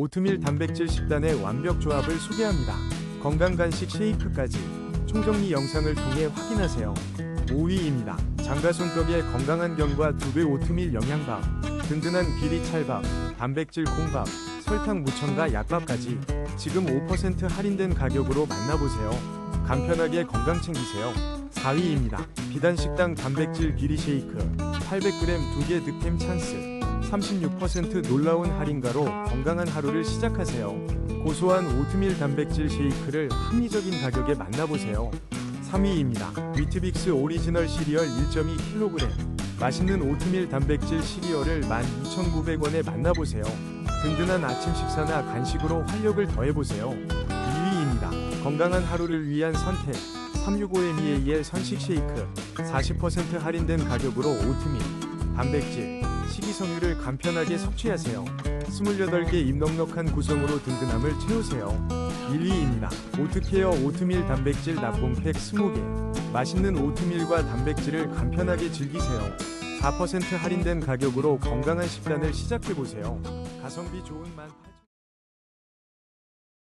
오트밀 단백질 식단의 완벽 조합을 소개합니다. 건강 간식 쉐이크까지 총정리 영상을 통해 확인하세요. 5위입니다. 장가 손떡의 건강한 견과 두배 오트밀 영양밥, 든든한 비리 찰밥, 단백질 콩밥, 설탕 무첨가 약밥까지 지금 5% 할인된 가격으로 만나보세요. 간편하게 건강 챙기세요. 4위입니다. 비단식당 단백질 비리 쉐이크 800g 2개 득템 찬스 36% 놀라운 할인가로 건강한 하루를 시작하세요. 고소한 오트밀 단백질 쉐이크를 합리적인 가격에 만나보세요. 3위입니다. 위트빅스 오리지널 시리얼 1.2kg 맛있는 오트밀 단백질 시리얼을 12,900원에 만나보세요. 든든한 아침 식사나 간식으로 활력을 더해보세요. 2위입니다. 건강한 하루를 위한 선택 365MEAL 선식 쉐이크 40% 할인된 가격으로 오트밀, 단백질, 식이섬유를 간편하게 섭취하세요. 28개 입 넉넉한 구성으로 든든함을 채우세요. 1위입니다. 오트케어 오트밀 단백질 납봉팩 20개 맛있는 오트밀과 단백질을 간편하게 즐기세요. 4% 할인된 가격으로 건강한 식단을 시작해보세요. 가성비 좋은 만